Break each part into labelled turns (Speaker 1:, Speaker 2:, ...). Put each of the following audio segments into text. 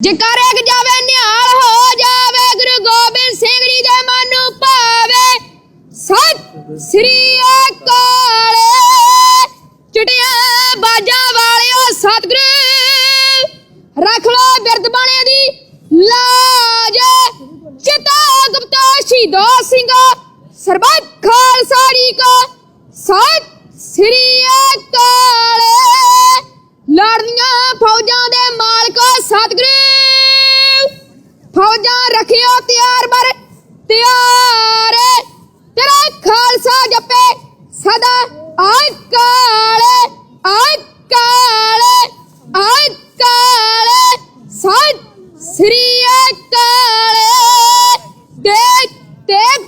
Speaker 1: ਜਕਾਰੇ ਜਾਵੇ, ਨਿਹਾਲ ਹੋ ਜਾਵੇ, ਗੁਰੂ ਗੋਬਿੰਦ ਸਿੰਘ ਜੀ ਦੇ ਮਨ ਨੂੰ ਭਾਵੇ, ਸਤਿ ਸ੍ਰੀ ਅਕਾਲ। ਚਿੜੀਆਂ ਬਾਜਾਂ ਵਾਲਿਓ, ਸਤਿਗੁਰੂ, ਰੱਖ ਲੋ ਬਿਰਦ ਬਾਣੇ ਦੀ ਲਾਜ। ਚਿਤਾ ਗੁਪਤਾ ਸ਼ਹੀਦੋ ਸਿੰਘੋ, ਸਰਬੱਤ ਖਾਲਸਾ ਜੀ ਕੋ, ਸਤਿ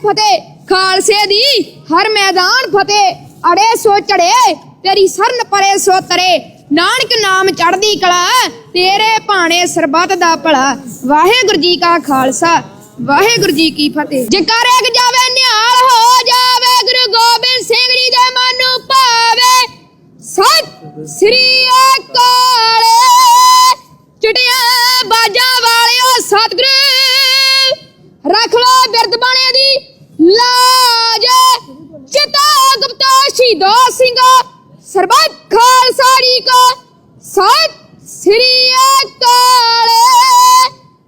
Speaker 1: ਫਤਿਹ, ਖਾਲਸੇ ਦੀ ਹਰ ਮੈਦਾਨ ਫਤਿਹ। ਅੜੇ ਸੋ ਚੜੇ, ਤੇਰੀ ਸਰਨ ਪਰੇ ਸੋ ਤਰੇ। ਨਾਨਕ ਨਾਮ ਚੜਦੀ ਕਲਾ, ਤੇਰੇ ਭਾਣੇ ਸਰਬੱਤ ਦਾ ਭਲਾ। ਵਾਹਿਗੁਰੂ ਜੀ ਕਾ ਖਾਲਸਾ, ਵਾਹਿਗੁਰੂ ਜੀ ਕੀ ਫਤਿਹ। ਜਕਾਰੇ ਜਾਵੇ ਨਿਹਾਲ ਹੋ ਜਾ ਸਰਬੱਤ ਖਾਲਸਾ ਜੀ ਕੋ ਸਤਿ ਸ੍ਰੀ ਅਕਾਲ।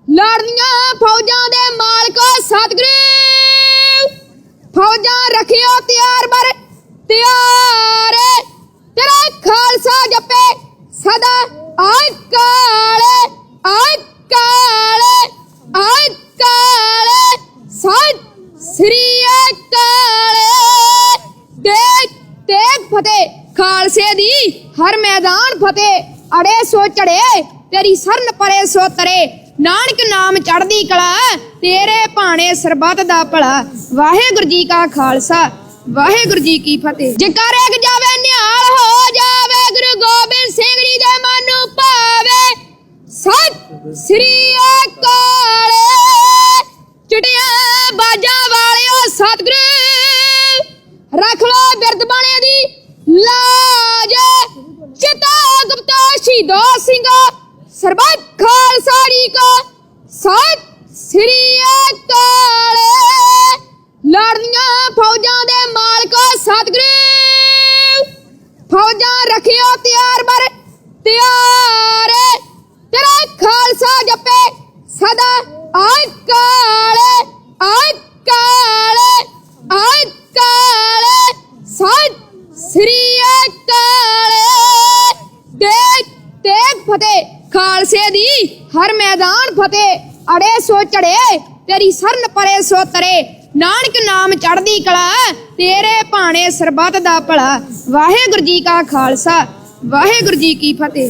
Speaker 1: ਲੜਦੀਆਂ ਫੌਜਾਂ ਦੇ ਮਾਲਕੋ ਸਤਿਗੁਰੂ, ਫੌਜਾਂ ਰੱਖਿਓ ਤਿਆਰ ਬਰ, ਤਿਆਰ। ਤੇਰਾ ਖਾਲਸਾ ਦੀ ਹਰ ਮੈਦਾਨ ਫਤਿਹ। ਅੜੇ ਸੋ ਚੜੇ, ਤੇਰੀ ਸਰਨ ਪਰੇ ਸੋ ਤਰੇ। ਨਾਨਕ ਨਾਮ ਚੜਦੀ ਕਲਾ, ਤੇਰੇ ਭਾਣੇ ਸਰਬੱਤ ਦਾ ਭਲਾ। ਵਾਹਿਗੁਰੂ ਜੀ ਕਾ ਖਾਲਸਾ, ਵਾਹਿਗੁਰੂ ਜੀ ਕੀ ਫਤਿਹ। ਜਕਾਰੇ ਜਾਵੇ ਨਿਹਾਲ ਹੋ ਜਾਵੇ ਗੁਰੂ ਗੋਬਿੰਦ ਸਿੰਘ ਜੀ ਦੇ ਮਨ ਸ਼ਹੀਦੋ ਸਿੰਘੋ। ਸਰਬੱਤ ਖਾਲਸਾਰੀ ਕਾ ਕੋ ਸਤਿ ਸ੍ਰੀ ਫਤਿਹ, ਅੜੇ ਸੋ ਚੜੇ, ਤੇਰੀ ਸਰਨ ਪਰੇ ਸੋ ਤਰੇ। ਨਾਨਕ ਨਾਮ ਚੜਦੀ ਕਲਾ, ਤੇਰੇ ਭਾਣੇ ਸਰਬੱਤ ਦਾ ਭਲਾ। ਵਾਹਿਗੁਰੂ ਜੀ ਕਾ ਖਾਲਸਾ, ਵਾਹਿਗੁਰੂ ਜੀ ਕੀ ਫਤਿਹ।